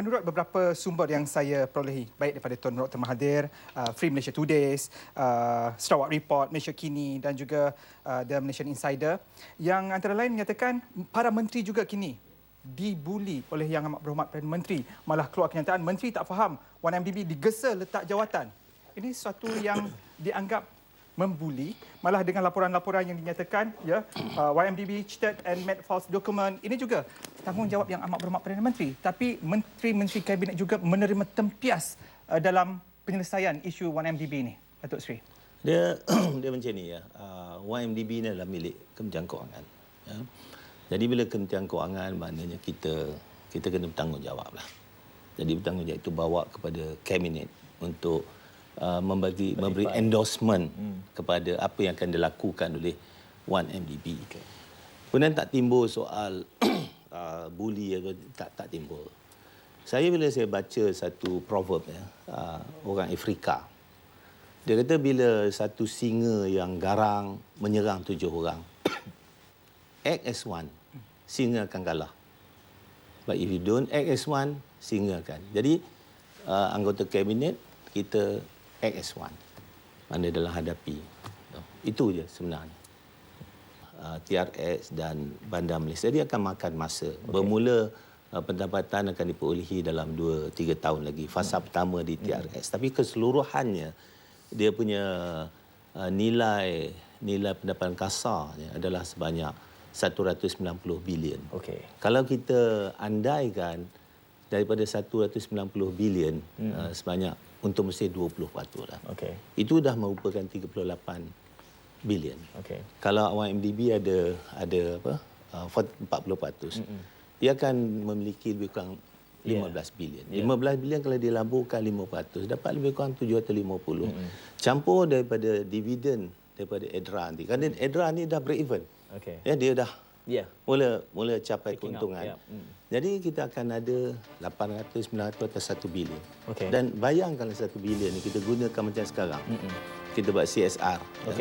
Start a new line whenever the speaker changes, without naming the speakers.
Menurut beberapa sumber yang saya perolehi, baik daripada Tuan Dr. Mahathir, uh, Free Malaysia Today, uh, Sarawak Report, Malaysia Kini dan juga uh, The Malaysian Insider, yang antara lain menyatakan para menteri juga kini dibuli oleh Yang Amat Berhormat Perdana Menteri. Malah keluar kenyataan menteri tak faham 1MDB digesa letak jawatan. Ini sesuatu yang dianggap membuli malah dengan laporan-laporan yang dinyatakan ya uh, YMDB cheated and made false document ini juga tanggungjawab yang amat berhormat Perdana Menteri tapi menteri-menteri kabinet juga menerima tempias uh, dalam penyelesaian isu 1MDB ini Datuk Seri
Dia dia macam ni ya. Uh, YMDB ni adalah milik Kementerian Kewangan. Ya. Jadi bila Kementerian Kewangan maknanya kita kita kena bertanggungjawab lah. Jadi bertanggungjawab itu bawa kepada kabinet untuk uh, membagi memberi endorsement hmm. kepada apa yang akan dilakukan oleh 1MDB. Okay. Kemudian tak timbul soal uh, bully atau tak tak timbul. Saya bila saya baca satu proverb ya, uh, orang Afrika dia kata bila satu singa yang garang menyerang tujuh orang, act as one, singa akan kalah. But if you don't act as one, singa akan. Jadi uh, anggota kabinet kita act as one. Mana dalam hadapi. Itu je sebenarnya. Uh, TRX dan Bandar Malaysia dia akan makan masa. Okay. Bermula uh, pendapatan akan diperolehi dalam 2 3 tahun lagi fasa hmm. pertama di TRX hmm. tapi keseluruhannya dia punya uh, nilai nilai pendapatan kasarnya adalah sebanyak 190 bilion.
Okey.
Kalau kita andaikan daripada 190 bilion hmm. uh, sebanyak untuk mesti 20% lah.
Okey.
Itu dah merupakan 38 bilion.
Okey.
Kalau YMDB ada ada apa? Uh, 40%. Mm-hmm. Dia akan memiliki lebih kurang 15 yeah. bilion. Yeah. 15 bilion kalau dilaburkan 5% dapat lebih kurang 750. Mm-hmm. Campur daripada dividen daripada EDRA nanti. Kerana EDRA ni dah break even.
Okey.
Ya dia dah.
Yeah.
mula mula capai
Picking
keuntungan.
up, yeah. Mm.
Jadi kita akan ada 800 900 atau 1 bilion.
Okey.
Dan bayangkanlah 1 bilion ni kita gunakan macam sekarang.
Mm-mm.
Kita buat CSR.
Okey.